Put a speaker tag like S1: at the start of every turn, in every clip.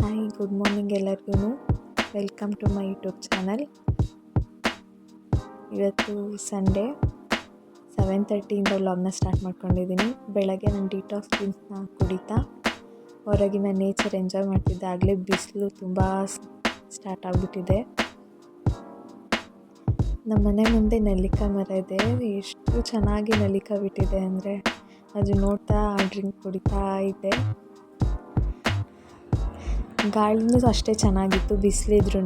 S1: Hi good morning ಎಲ್ಲರಿಗೂ. Welcome to my YouTube channel ಇವತ್ತು Sunday seven ತರ್ಟಿಯಿಂದ ವ್ಲಾಗ್ನ ಸ್ಟಾರ್ಟ್ ಮಾಡ್ಕೊಂಡಿದ್ದೀನಿ ಬೆಳಗ್ಗೆ ನಾನು ಡಿಟಾಕ್ಸ್ ಡ್ರಿಂಕ್ಸ್ನ ಕುಡಿತಾ, ಹೊರಗಿನ ನೇಚರ್ ಎಂಜಾಯ್ ಮಾಡ್ತಿದ್ದೆ. ಆಗಲೇ ಬಿಸಿಲು ತುಂಬ ಸ್ಟಾರ್ಟ್ ಆಗಿಬಿಟ್ಟಿದೆ. ನಮ್ಮ ಮನೆ ಮುಂದೆ ನೆಲ್ಲಿಕಾಯಿ ಮರ ಇದೆ. ಎಷ್ಟು ಚೆನ್ನಾಗಿ ನೆಲ್ಲಿಕಾಯಿ ಬಿಟ್ಟಿದೆ ಅಂದರೆ, ಅದು ನೋಡ್ತಾ ಡ್ರಿಂಕ್ ಕುಡಿತಾ ಇದ್ದೆ ಗಾಳಿನೂ ಅಷ್ಟೇ ಚೆನ್ನಾಗಿತ್ತು ಬಿಸಿಲಿದ್ರೂ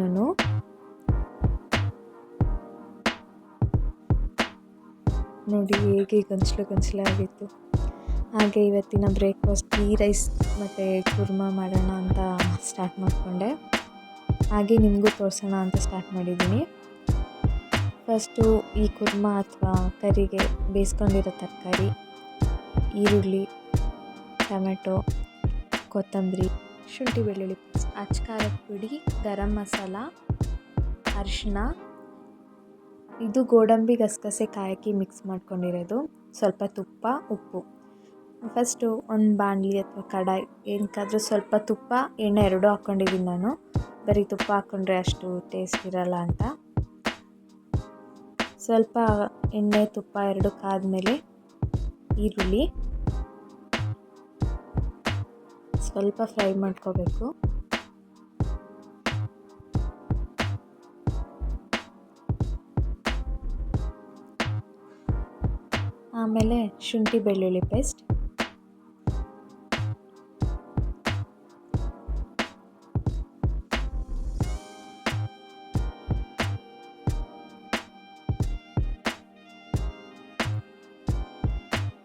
S1: ನೋಡಿ ಹೇಗೆ ಗಂಚಲು ಆಗಿತ್ತು ಹಾಗೆ ಇವತ್ತಿನ ಬ್ರೇಕ್ಫಾಸ್ಟ್ ಟೀ ರೈಸ್ ಮತ್ತು ಕುರ್ಮಾ ಮಾಡೋಣ ಅಂತ ಸ್ಟಾರ್ಟ್ ಮಾಡಿಕೊಂಡೆ. ಹಾಗೆ ನಿಮಗೂ ತೋರಿಸೋಣ ಅಂತ ಸ್ಟಾರ್ಟ್ ಮಾಡಿದ್ದೀನಿ. ಫಸ್ಟು ಈ ಕುರ್ಮ ಅಥವಾ ಕರಿಗೆ ಬೇಯಿಸ್ಕೊಂಡಿರೋ ತರಕಾರಿ, ಈರುಳ್ಳಿ, ಟೊಮೆಟೊ, ಕೊತ್ತಂಬರಿ ಶುಂಠಿ ಬೆಳ್ಳುಳ್ಳಿ ಪೇಸ್ಟ್. ಅಚ್ಕಾರದ ಪುಡಿ, ಗರಂ ಮಸಾಲ, ಅರಿಶಿಣ. ಇದು ಗೋಡಂಬಿ ಗಸಗಸೆ ಕಾಯಕಿ ಮಿಕ್ಸ್ ಮಾಡ್ಕೊಂಡಿರೋದು. ಸ್ವಲ್ಪ ತುಪ್ಪ, ಉಪ್ಪು. ಫಸ್ಟು ಒಂದು ಬಾಣಲಿ ಅಥವಾ ಕಡಾಯಿ ಏನಕ್ಕಾದ್ರೂ ಸ್ವಲ್ಪ ತುಪ್ಪ, ಎಣ್ಣೆ ಎರಡೂ ಹಾಕ್ಕೊಂಡಿದ್ದೀನಿ ನಾನು. ಬರೀ ತುಪ್ಪ ಹಾಕ್ಕೊಂಡ್ರೆ ಅಷ್ಟು ಟೇಸ್ಟ್ ಇರಲ್ಲ ಅಂತ. ಸ್ವಲ್ಪ ಎಣ್ಣೆ, ತುಪ್ಪ ಎರಡು ಕಾದ್ಮೇಲೆ ಈರುಳ್ಳಿ. ಸ್ವಲ್ಪ ಫ್ರೈ ಮಾಡ್ಕೋಬೇಕು. ಆಮೇಲೆ ಶುಂಠಿ ಬೆಳ್ಳುಳ್ಳಿ ಪೇಸ್ಟ್.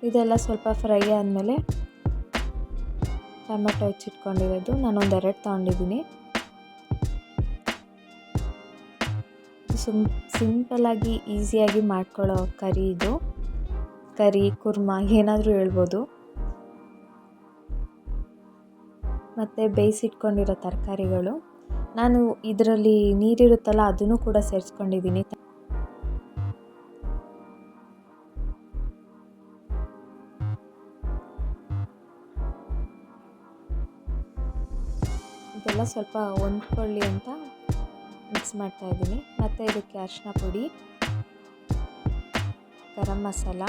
S1: ಇದೆಲ್ಲ ಸ್ವಲ್ಪ ಫ್ರೈ ಆದಮೇಲೆ ಟೊಮೆಟೊ ಹೆಚ್ಚಿಟ್ಕೊಂಡಿರೋದು ನಾನೊಂದು ಎರಡು ತೊಗೊಂಡಿದ್ದೀನಿ. ಸುಮ್ ಸಿಂಪಲ್ಲಾಗಿ ಈಸಿಯಾಗಿ ಮಾಡ್ಕೊಳ್ಳೋ ಕರಿ ಇದು. ಕರಿ, ಕುರ್ಮಾ, ಏನಾದರೂ ಹೇಳ್ಬೋದು. ಮತ್ತು ಬೇಯಿಸಿಟ್ಕೊಂಡಿರೋ ತರಕಾರಿಗಳು. ನಾನು ಇದರಲ್ಲಿ ನೀರಿರುತ್ತಲ್ಲ, ಅದನ್ನು ಕೂಡ ಸೇರಿಸ್ಕೊಂಡಿದ್ದೀನಿ. ಇದೆಲ್ಲ ಸ್ವಲ್ಪ ಹೊಂದ್ಕೊಳ್ಳಿ ಅಂತ ಮಿಕ್ಸ್ ಮಾಡ್ತಾಯಿದ್ದೀನಿ ಮತ್ತು ಇದಕ್ಕೆ ಅರಿಶಿನ ಪುಡಿ, ಗರಂ ಮಸಾಲ,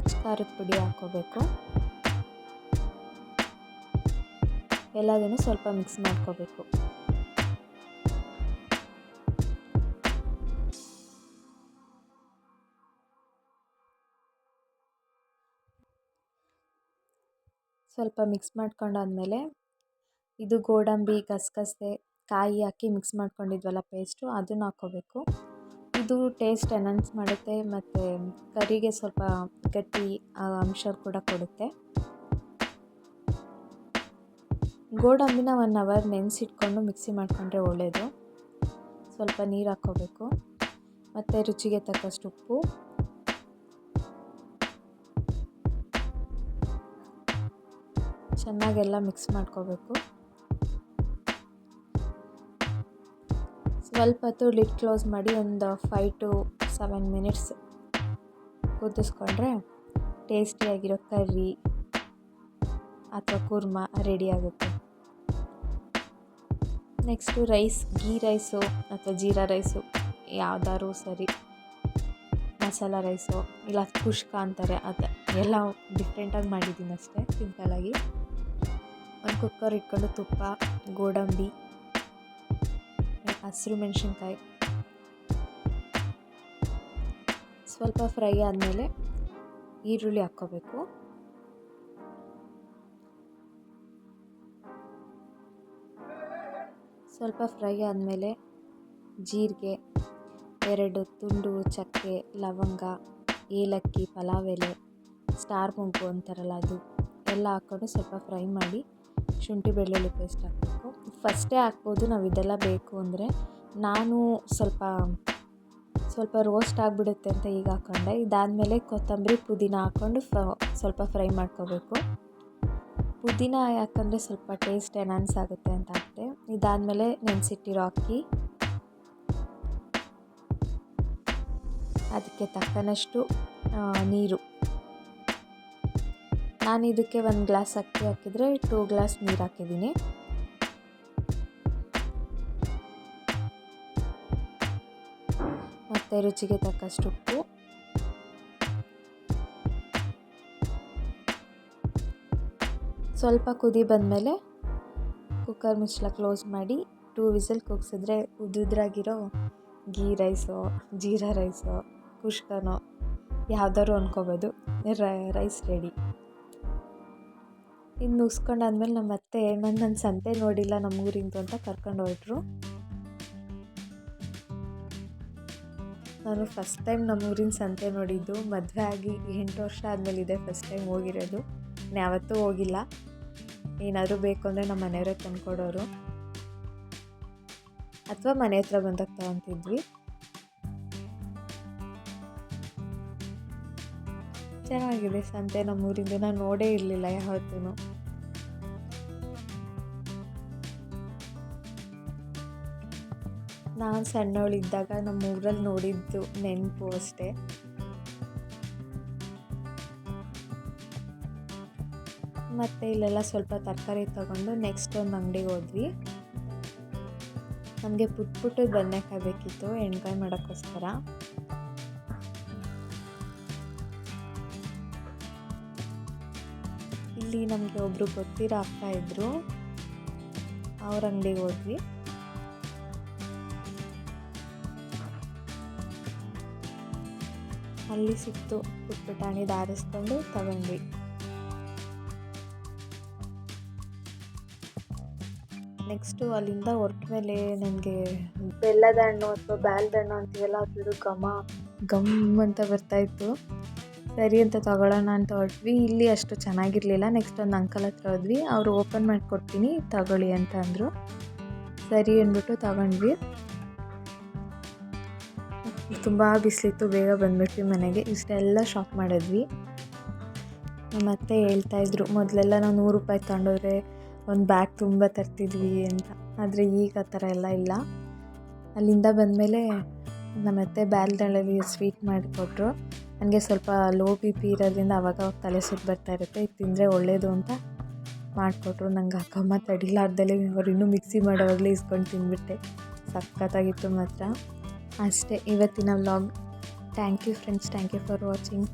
S1: ಅಚ್ಕಾರದ ಪುಡಿ ಹಾಕ್ಕೋಬೇಕು. ಎಲ್ಲದನ್ನು ಸ್ವಲ್ಪ ಮಿಕ್ಸ್ ಮಾಡ್ಕೋಬೇಕು. ಸ್ವಲ್ಪ ಮಿಕ್ಸ್ ಮಾಡ್ಕೊಂಡಾದ್ಮೇಲೆ ಇದು ಗೋಡಂಬಿ, ಗಸಗಸೆ, ಕಾಯಿ ಹಾಕಿ ಮಿಕ್ಸ್ ಮಾಡ್ಕೊಂಡಿದ್ವಲ್ಲ ಪೇಸ್ಟು ಅದನ್ನ ಹಾಕ್ಕೋಬೇಕು ಇದು ಟೇಸ್ಟ್ ಎನ್ಹಾನ್ಸ್ ಮಾಡುತ್ತೆ ಮತ್ತು ಕರಿಗೆ ಸ್ವಲ್ಪ ಗಟ್ಟಿ ಅಂಶ ಕೂಡ ಕೊಡುತ್ತೆ. ಗೋಡಂಬಿನ ಒನ್ ಅವರ್ ನೆನೆಸಿಟ್ಕೊಂಡು ಮಿಕ್ಸಿ ಮಾಡಿಕೊಂಡ್ರೆ ಒಳ್ಳೆಯದು ಸ್ವಲ್ಪ ನೀರು ಹಾಕ್ಕೋಬೇಕು ಮತ್ತು ರುಚಿಗೆ ತಕ್ಕಷ್ಟು ಉಪ್ಪು. ಚೆನ್ನಾಗೆಲ್ಲ ಮಿಕ್ಸ್ ಮಾಡ್ಕೋಬೇಕು. ಸ್ವಲ್ಪ ಹೊತ್ತು ಲಿಡ್ ಕ್ಲೋಸ್ ಮಾಡಿ ಒಂದು ಫೈವ್ ಟು ಸೆವೆನ್ ಮಿನಿಟ್ಸ್ ಕುದಿಸ್ಕೊಂಡ್ರೆ ಟೇಸ್ಟಿಯಾಗಿರೋ ಕರ್ರಿ ಅಥವಾ ಕುರ್ಮ ರೆಡಿ ಆಗುತ್ತೆ. ನೆಕ್ಸ್ಟು ರೈಸ್ ಗೀ ರೈಸು ಅಥವಾ ಜೀರಾ ರೈಸು ಯಾವ್ದಾದ್ರು ಸರಿ ಮಸಾಲ ರೈಸು ಇಲ್ಲ ಕುಷ್ಕ ಅಂತಾರೆ, ಅದು ಎಲ್ಲ ಡಿಫ್ರೆಂಟಾಗಿ ಮಾಡಿದ್ದೀನಿ ಅಷ್ಟೇ ಸಿಂಪಲಾಗಿ ಒಂದು ಕುಕ್ಕರ್ ಇಟ್ಕೊಂಡು ತುಪ್ಪ, ಗೋಡಂಬಿ ಹಸಿರು ಮೆಣಸಿನ್ಕಾಯಿ. ಸ್ವಲ್ಪ ಫ್ರೈ ಆದಮೇಲೆ ಈರುಳ್ಳಿ ಹಾಕ್ಕೋಬೇಕು. ಸ್ವಲ್ಪ ಫ್ರೈ ಆದಮೇಲೆ ಜೀರಿಗೆ, ಎರಡು ತುಂಡು ಚಕ್ಕೆ, ಲವಂಗ, ಏಲಕ್ಕಿ, ಪಲಾವ್ ಎಲೆ, ಸ್ಟಾರ್ ಮೊಗ್ಗು ಅಂತಾರಲ್ಲ ಅದು, ಎಲ್ಲ ಹಾಕ್ಕೊಂಡು ಸ್ವಲ್ಪ ಫ್ರೈ ಮಾಡಿ ಶುಂಠಿ ಬೆಳ್ಳುಳ್ಳಿ ಪೇಸ್ಟ್ ಹಾಕಬೇಕು. ಫಸ್ಟೇ ಹಾಕ್ಬೋದು, ನಾವು ಇದೆಲ್ಲ ಬೇಕು ಅಂದರೆ ನಾನು ಸ್ವಲ್ಪ ಸ್ವಲ್ಪ ರೋಸ್ಟ್ ಆಗಿಬಿಡುತ್ತೆ ಅಂತ ಈಗ ಹಾಕ್ಕೊಂಡೆ ಇದಾದಮೇಲೆ ಕೊತ್ತಂಬರಿ ಪುದೀನ ಹಾಕ್ಕೊಂಡು ಫ ಸ್ವಲ್ಪ ಫ್ರೈ ಮಾಡ್ಕೋಬೇಕು. ಪುದೀನ ಯಾಕಂದರೆ ಸ್ವಲ್ಪ ಟೇಸ್ಟ್ ಎನ್ಹಾನ್ಸ್ ಆಗುತ್ತೆ ಅಂತ ಹಾಕ್ತೆ ಇದಾದಮೇಲೆ ನೆನೆಸಿಟ್ಟಿರೋ ಅಕ್ಕಿ. ಅದಕ್ಕೆ ತಕ್ಕನಷ್ಟು ನೀರು. ನಾನು ಇದಕ್ಕೆ ಒಂದು ಗ್ಲಾಸ್ ಅಕ್ಕಿ ಹಾಕಿದರೆ ಟೂ ಗ್ಲಾಸ್ ನೀರು ಹಾಕಿದ್ದೀನಿ. ಮತ್ತು ರುಚಿಗೆ ತಕ್ಕಷ್ಟು ಉಪ್ಪು. ಸ್ವಲ್ಪ ಕುದಿ ಬಂದಮೇಲೆ ಕುಕ್ಕರ್ ಮುಚ್ಚಳ ಕ್ಲೋಸ್ ಮಾಡಿ ಟೂ ವಿಸಲ್ ಕೂಗಿಸಿದ್ರೆ ಉದುದ್ರಾಗಿರೋ ಗೀ ರೈಸೋ, ಜೀರಾ ರೈಸೋ, ಕುಷ್ಕನೋ, ಯಾವ್ದಾದ್ರು ಅಂದ್ಕೋಬೋದು ರೈಸ್ ರೆಡಿ. ಇನ್ನು ಮುಗಿಸ್ಕೊಂಡಾದ್ಮೇಲೆ ನಮ್ಮ ಅತ್ತೆ ನಾನು ನನ್ನ ಸಂತೆ ನೋಡಿಲ್ಲ ನಮ್ಮ ಊರಿಂದು ಅಂತ ಕರ್ಕೊಂಡು ಹೊರಟ್ರು ನಾನು ಫಸ್ಟ್ ಟೈಮ್ ನಮ್ಮ ಊರಿನ ಸಂತೆ ನೋಡಿದ್ದು. ಮದುವೆ ಆಗಿ ಎಂಟು ವರ್ಷ ಆದಮೇಲೆ ಇದೆ ಫಸ್ಟ್ ಟೈಮ್ ಹೋಗಿರೋದು ಯಾವತ್ತೂ ಹೋಗಿಲ್ಲ. ಏನಾದರೂ ಬೇಕು ಅಂದರೆ ನಮ್ಮ ಮನೆಯವರೇ ತಂದುಕೊಡೋರು. ಅಥವಾ ಮನೆ ಹತ್ರ ಬಂದಾಗ ತಗೊತಿದ್ವಿ. ಚೆನ್ನಾಗಿದೆ ಸಂತೆ ನಮ್ಮೂರಿಂದ. ನಾನು ನೋಡೇ ಇರಲಿಲ್ಲ ಯಾವತ್ತೂ ನಾನು ಸಣ್ಣವಳಿದ್ದಾಗ ನಮ್ಮ ಊರಲ್ಲಿ ನೋಡಿದ್ದು ನೆನಪು ಅಷ್ಟೇ. ಮತ್ತು ಇಲ್ಲೆಲ್ಲ ಸ್ವಲ್ಪ ತರಕಾರಿ ತಗೊಂಡು ನೆಕ್ಸ್ಟ್ ಒಂದು ಅಂಗಡಿಗೆ ಹೋದ್ವಿ. ನಮಗೆ ಪುಟ್ಟ ಪುಟ್ಟದ ಬದನೆಕಾಯಿ ಬೇಕಿತ್ತು, ಎಣ್ಗಾಯಿ ಮಾಡೋಕ್ಕೋಸ್ಕರ. ಇಲ್ಲಿ ನಮಗೆ ಒಬ್ಬರು ಗೊತ್ತಿರೋ ಅಕ್ಕ ಇದ್ದರು ಅವ್ರ ಅಂಗಡಿಗೆ ಹೋದ್ವಿ. ಅಲ್ಲಿ ಸಿಕ್ತು. ಪುಟ್ಪುಟಾಣಿ ದಾರಿಸ್ಕೊಂಡು ತಗೊಂಡ್ವಿ. ನೆಕ್ಸ್ಟು ಅಲ್ಲಿಂದ ಹೊರಟ ಮೇಲೆ ನನಗೆ ಬೆಲ್ಲದ ಹಣ್ಣು ಅಥವಾ ಬ್ಯಾಲ್ದ ಹಣ್ಣು ಅಂತೀವಲ್ಲ ಗಮ ಘಮ ಗಮ್ ಅಂತ ಬರ್ತಾಯಿತ್ತು ಸರಿ ಅಂತ ತಗೊಳ್ಳೋಣ ಅಂತ ಹೊರಟ್ವಿ. ಇಲ್ಲಿ ಅಷ್ಟು ಚೆನ್ನಾಗಿರಲಿಲ್ಲ. ನೆಕ್ಸ್ಟ್ ಒಂದು ಅಂಕಲ್ ಹತ್ರ ಹೋದ್ವಿ. ಅವರು ಓಪನ್ ಮಾಡಿಕೊಡ್ತೀನಿ, ತಗೊಳ್ಳಿ ಅಂತ ಅಂದರು. ಸರಿ ಅಂದ್ಬಿಟ್ಟು ತಗೊಂಡ್ವಿ. ತುಂಬ ಬಿಸಿಲಿತ್ತು, ಬೇಗ ಬಂದ್ಬಿಟ್ವಿ ಮನೆಗೆ. ಇಷ್ಟೆಲ್ಲ ಶಾಪ್ ಮಾಡಿದ್ವಿ. ನಮ್ಮ ಅತ್ತೆ ಹೇಳ್ತಾಯಿದ್ರು ಮೊದಲೆಲ್ಲ ನಾವು ನೂರು ರೂಪಾಯಿ ತಗೊಂಡೋದ್ರೆ ಒಂದು ಬ್ಯಾಗ್ ತುಂಬ ತರ್ತಿದ್ವಿ ಅಂತ. ಆದರೆ ಈಗ ಆ ಥರ ಎಲ್ಲ ಇಲ್ಲ. ಅಲ್ಲಿಂದ ಬಂದಮೇಲೆ ನಮ್ಮ ಅತ್ತೆ ಬ್ಯಾಲ್ದಳಲ್ಲಿ ಸ್ವೀಟ್ ಮಾಡಿಕೊಟ್ರು. ನನಗೆ ಸ್ವಲ್ಪ ಲೋ ಬಿ ಪಿ ಇರೋದ್ರಿಂದ ಅವಾಗ ಅವಾಗ ತಲೆ ಸುತ್ತು ಬರ್ತಾ ಇರುತ್ತೆ, ಇದು ತಿಂದರೆ ಒಳ್ಳೆಯದು ಅಂತ ಮಾಡಿಕೊಟ್ರು. ನಂಗೆ ಅಕ್ಕಮ್ಮ ತಡಿಲಾರ್ದಲೇ ಅವ್ರು ಇನ್ನೂ ಮಿಕ್ಸಿ ಮಾಡೋವಾಗಲೇ ಇಸ್ಕೊಂಡು ತಿಂದ್ಬಿಟ್ಟೆ. ಸಖತ್ತಾಗಿತ್ತು ಮಾತ್ರ. ಅಷ್ಟೇ, ಇವತ್ತಿನ vlog thank you friends thank you for watching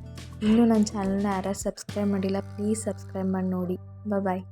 S1: ಇನ್ನೂ ನನ್ನ ಚಾನಲ್ನ ಯಾರು ಸಬ್ಸ್ಕ್ರೈಬ್ ಮಾಡಿಲ್ಲ ಪ್ಲೀಸ್ ಸಬ್ಸ್ಕ್ರೈಬ್ ಮಾಡಿ ನೋಡಿ. ಬಾಯ್